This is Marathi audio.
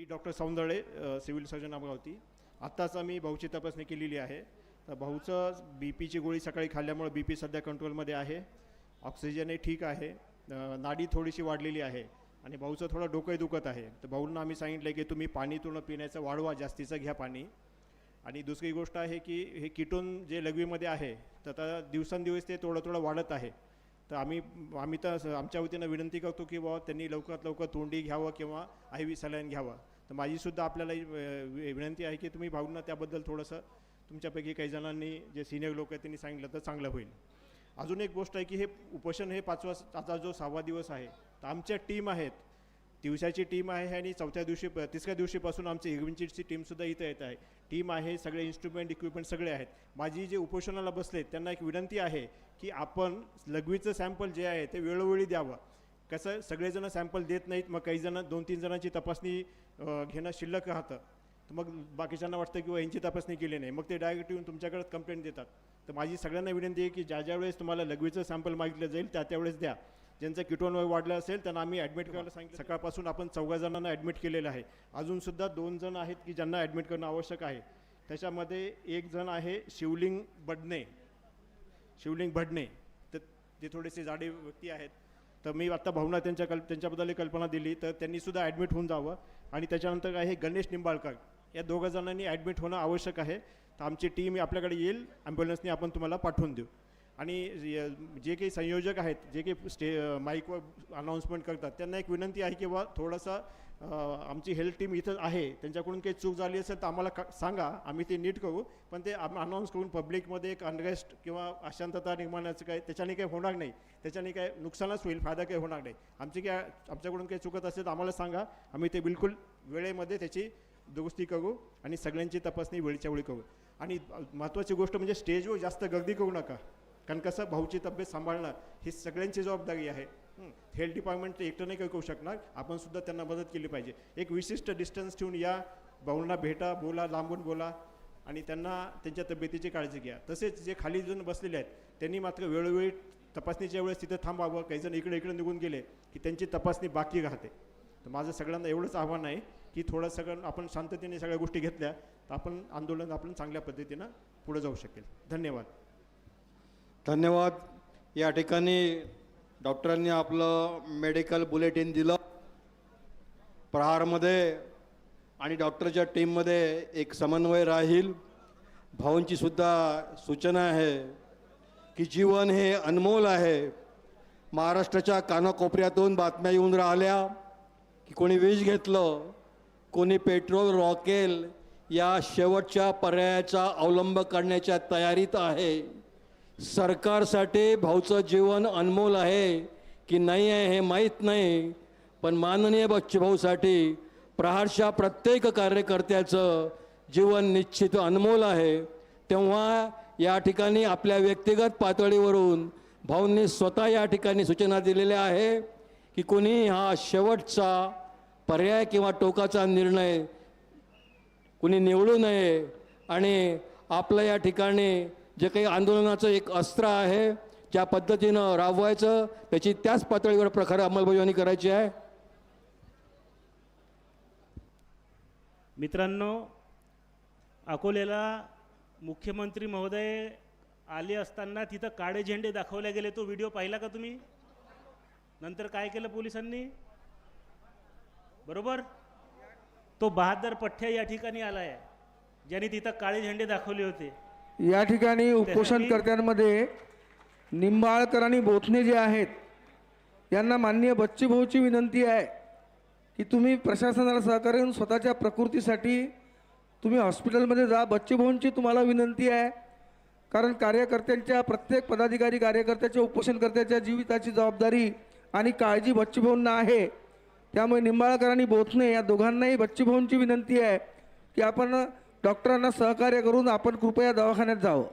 मी doctor Saundale civil surgeon Amravati. आत्ताच आम्ही भाऊची तपासणी केलेली आहे. तर भाऊचं बी पीची गोळी सकाळी खाल्ल्यामुळे बी पी सध्या कंट्रोलमध्ये आहे. ऑक्सिजनही ठीक आहे. नाडी थोडीशी वाढलेली आहे आणि भाऊचं थोडं डोकंही दुखत आहे. तर भाऊंना आम्ही सांगितलं की तुम्ही पाणी पूर्ण पिण्याचं वाढवा जास्तीचं घ्या पाणी. आणि दुसरी गोष्ट आहे की हे किटोन जे लघवीमध्ये आहे तर आता दिवसेंदिवस ते थोडं थोडं वाढत आहे. तर आम्ही आम्ही तर आमच्या वतीनं विनंती करतो की बाबा त्यांनी लवकरात लवकर तोंडी घ्यावं किंवा आय व्ही सलाईन घ्यावं. तर माझीसुद्धा आपल्याला विनंती आहे की तुम्ही भाऊंना त्याबद्दल थोडंसं तुमच्यापैकी काही जणांनी जे सिनियर लोक आहेत त्यांनी सांगितलं तर चांगलं होईल. अजून एक गोष्ट आहे की हे उपोषण हे पाचवा आता जो सहावा दिवस आहे तर आमच्या टीम आहेत. दिवसाची टीम आहे आणि चौथ्या दिवशी तिसऱ्या दिवशीपासून आमची इग्विंचिटची टीमसुद्धा इथं येत आहे. टीम आहे सगळे इन्स्ट्रुमेंट इक्विपमेंट सगळे आहेत. माझी जे उपोषणाला बसले त्यांना एक विनंती आहे की आपण लघवीचं सॅम्पल जे आहे ते वेळोवेळी द्यावं. कसं सगळेजण सॅम्पल देत नाहीत मग काही जण दोन तीन जणांची तपासणी घेणं शिल्लक राहतं. तर मग बाकीच्यांना वाटतं की यांची तपासणी केली नाही. मग ते डायरेक्ट येऊन तुमच्याकडे कंप्लेंट देतात. तर माझी सगळ्यांना विनंती आहे की ज्या ज्या वेळेस तुम्हाला लघवीचं सॅम्पल मागितलं जाईल त्या त्यावेळेस द्या. ज्यांचं किटोन वाढलं असेल त्यांना आम्ही ॲडमिट करायला सांगितलं सकाळपासून आपण चौघा जणांना ॲडमिट केलेलं आहे. अजूनसुद्धा दोन जण आहेत की ज्यांना ॲडमिट करणं आवश्यक आहे. त्याच्यामध्ये एक जण आहे शिवलिंग बडणे. शिवलिंग भडणे तर ते थोडेसे जाडे व्यक्ती आहेत. तर मी आत्ता भावना त्यांच्या कल्प त्यांच्याबद्दल कल्पना दिली. तर त्यांनीसुद्धा ॲडमिट होऊन जावं. आणि त्याच्यानंतर आहे गणेश निंबाळकर. या दोघं जणांनी ॲडमिट होणं आवश्यक आहे. तर आमची टीम आपल्याकडे येईल. ॲम्ब्युलन्सने आपण तुम्हाला पाठवून देऊ. आणि जे काही संयोजक आहेत जे काही स्टे माईकवर अनाऊन्समेंट करतात त्यांना एक विनंती आहे की बा थोडंसं आमची हेल्थ टीम इथं आहे त्यांच्याकडून काही चूक झाली असेल तर आम्हाला का सांगा आम्ही ते नीट करू पण ते अनाऊन्स करून पब्लिकमध्ये एक अनरेस्ट किंवा अशांतता निर्माणाचं काय त्याच्याने काही होणार नाही त्याच्याने काय नुकसानच होईल फायदा काही होणार नाही. आमची काय आमच्याकडून काही चुकत असेल तर आम्हाला सांगा आम्ही ते बिलकुल वेळेमध्ये त्याची दुरुस्ती करू आणि सगळ्यांची तपासणी वेळच्या वेळी करू. आणि महत्त्वाची गोष्ट म्हणजे स्टेजवर जास्त गर्दी करू नका. कारण कसं भाऊची तब्येत सांभाळणं ही सगळ्यांची जबाबदारी आहे. हेल्थ डिपार्टमेंट एकटं नाही काही करू शकणार. आपण सुद्धा त्यांना मदत केली पाहिजे. एक विशिष्ट डिस्टन्स ठेवून या भाऊंना भेटा बोला लांबून बोला आणि त्यांना त्यांच्या तब्येतीची काळजी घ्या. तसेच जे खाली जण बसलेले आहेत त्यांनी मात्र वेळोवेळी तपासणीच्या वेळेस तिथं थांबावं. काही जण इकडे इकडे निघून गेले की त्यांची तपासणी बाकी राहते. तर माझं सगळ्यांना एवढंच आव्हान आहे की थोडं सगळं आपण शांततेने सगळ्या गोष्टी घेतल्या तर आपण आंदोलन आपण चांगल्या पद्धतीनं पुढे जाऊ शकेल. धन्यवाद. धन्यवाद. या ठिकाणी डॉक्टरांनी आपलं मेडिकल बुलेटिन दिलं. प्रहारमध्ये आणि डॉक्टरच्या टीममध्ये एक समन्वय राहील. भाऊंची सुद्धा सूचना आहे की जीवन हे अनमोल आहे. महाराष्ट्राच्या कानाकोपऱ्यातून बातम्या येऊन राहिल्या की कोणी विष घेतलं कोणी पेट्रोल रॉकेल या शेवटच्या पर्यायाचा अवलंब करण्याच्या तयारीत आहे. सरकारसाठी भाऊचं जीवन अनमोल आहे की नाही आहे हे माहीत नाही पण माननीय बच्चूभाऊसाठी प्रहारशा प्रत्येक कार्यकर्त्याचं जीवन निश्चित अनमोल आहे. तेव्हा या ठिकाणी आपल्या व्यक्तिगत पातळीवरून भाऊंनी स्वतः या ठिकाणी सूचना दिलेल्या आहे की कोणी हा शेवटचा पर्याय किंवा टोकाचा निर्णय कुणी निवडू नये आणि आपलं या ठिकाणी जे काही आंदोलनाचं एक अस्त्र आहे ज्या पद्धतीनं राबवायचं त्याची त्याच पातळीवर प्रकारे अंमलबजावणी करायची आहे. मित्रांनो अकोल्याला मुख्यमंत्री महोदय आले असताना तिथं काळे झेंडे दाखवले गेले. तो व्हिडिओ पाहिला का तुम्ही? नंतर काय केलं पोलिसांनी? बरोबर? तो बहादर पठ्ठ्या या ठिकाणी आला आहे ज्यांनी तिथं काळे झेंडे दाखवले होते. या ठिकाणी उपोषणकर्त्यांमध्ये निंबाळकर आणि बोथणे जे आहेत यांना माननीय बच्चूभाऊची विनंती आहे की तुम्ही प्रशासनाला सहकार्य करून स्वतःच्या प्रकृतीसाठी तुम्ही हॉस्पिटलमध्ये जा. बच्चूभाऊंची तुम्हाला विनंती आहे. कारण कार्यकर्त्यांच्या प्रत्येक पदाधिकारी कार्यकर्त्याच्या उपोषणकर्त्याच्या जीविताची जबाबदारी आणि काळजी बच्चूभाऊंना आहे. त्यामुळे निंबाळकर आणि बोथणे या दोघांनाही बच्चूभाऊंची विनंती आहे की आपण डॉक्टरांना सहकार्य करून आपण कृपया दवाखान्यात जावं.